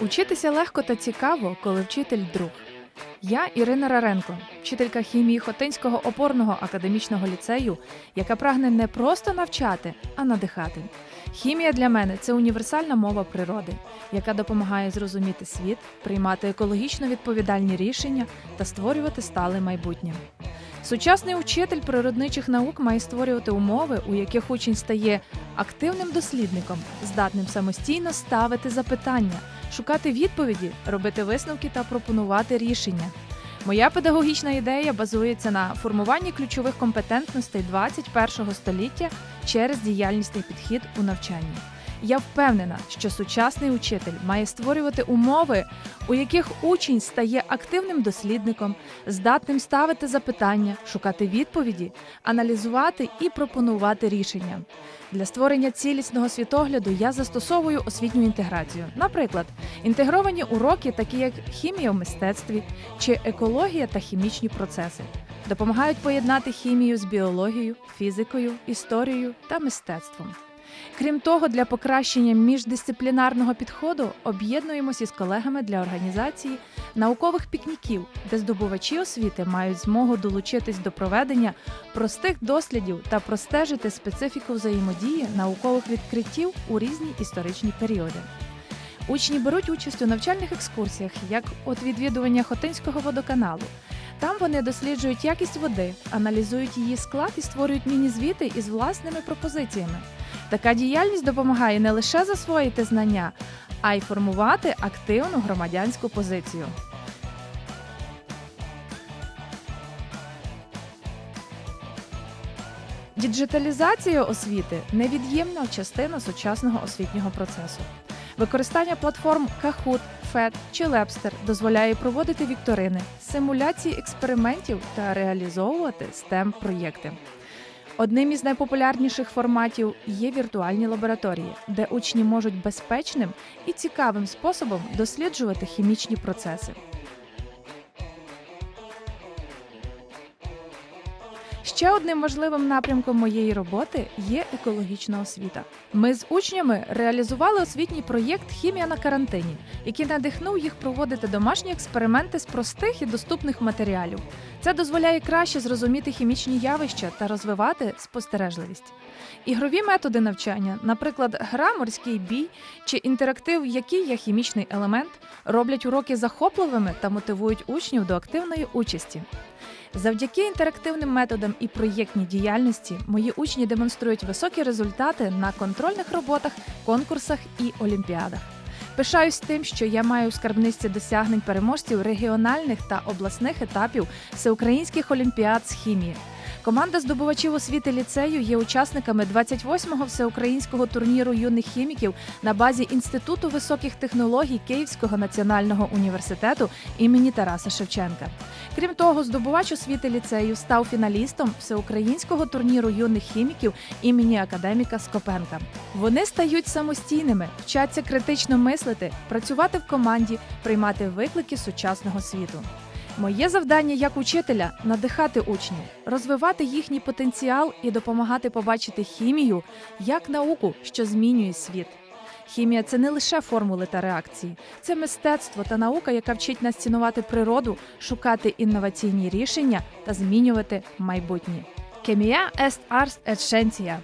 Учитися легко та цікаво, коли вчитель друг. Я Ірина Раренко, вчителька хімії Хотинського опорного академічного ліцею, яка прагне не просто навчати, а надихати. Хімія для мене це універсальна мова природи, яка допомагає зрозуміти світ, приймати екологічно відповідальні рішення та створювати стале майбутнє. Сучасний учитель природничих наук має створювати умови, у яких учень стає активним дослідником, здатним самостійно ставити запитання, шукати відповіді, робити висновки та пропонувати рішення. Моя педагогічна ідея базується на формуванні ключових компетентностей 21 століття через діяльнісний підхід у навчанні. Я впевнена, що сучасний учитель має створювати умови, у яких учень стає активним дослідником, здатним ставити запитання, шукати відповіді, аналізувати і пропонувати рішення. Для створення цілісного світогляду я застосовую освітню інтеграцію. Наприклад, інтегровані уроки, такі як хімія в мистецтві чи екологія та хімічні процеси, допомагають поєднати хімію з біологією, фізикою, історією та мистецтвом. Крім того, для покращення міждисциплінарного підходу об'єднуємося із колегами для організації наукових пікніків, де здобувачі освіти мають змогу долучитись до проведення простих дослідів та простежити специфіку взаємодії наукових відкриттів у різні історичні періоди. Учні беруть участь у навчальних екскурсіях, як от відвідування Хотинського водоканалу. Там вони досліджують якість води, аналізують її склад і створюють міні-звіти із власними пропозиціями. Така діяльність допомагає не лише засвоїти знання, а й формувати активну громадянську позицію. Діджиталізація освіти невід'ємна частина сучасного освітнього процесу. Використання платформ Kahoot, FED чи Lepster дозволяє проводити вікторини, симуляції експериментів та реалізовувати stem проєкти Одним із найпопулярніших форматів є віртуальні лабораторії, де учні можуть безпечним і цікавим способом досліджувати хімічні процеси. Ще одним важливим напрямком моєї роботи є екологічна освіта. Ми з учнями реалізували освітній проєкт Хімія на карантині, який надихнув їх проводити домашні експерименти з простих і доступних матеріалів. Це дозволяє краще зрозуміти хімічні явища та розвивати спостережливість. Ігрові методи навчання, наприклад, гра морський бій чи інтерактив, який є хімічний елемент, роблять уроки захопливими та мотивують учнів до активної участі. Завдяки інтерактивним методам і проєктній діяльності мої учні демонструють високі результати на контрольних роботах, конкурсах і олімпіадах. Пишаюсь тим, що я маю у скарбниці досягнень переможців регіональних та обласних етапів всеукраїнських олімпіад з хімії. Команда здобувачів освіти ліцею є учасниками 28-го всеукраїнського турніру юних хіміків на базі Інституту високих технологій Київського національного університету імені Тараса Шевченка. Крім того, здобувач освіти ліцею став фіналістом всеукраїнського турніру юних хіміків імені академіка Скопенка. Вони стають самостійними, вчаться критично мислити, працювати в команді, приймати виклики сучасного світу. Моє завдання як учителя надихати учнів, розвивати їхній потенціал і допомагати побачити хімію як науку, що змінює світ. Хімія це не лише формули та реакції, це мистецтво та наука, яка вчить нас цінувати природу, шукати інноваційні рішення та змінювати майбутнє. Хемія est ars et.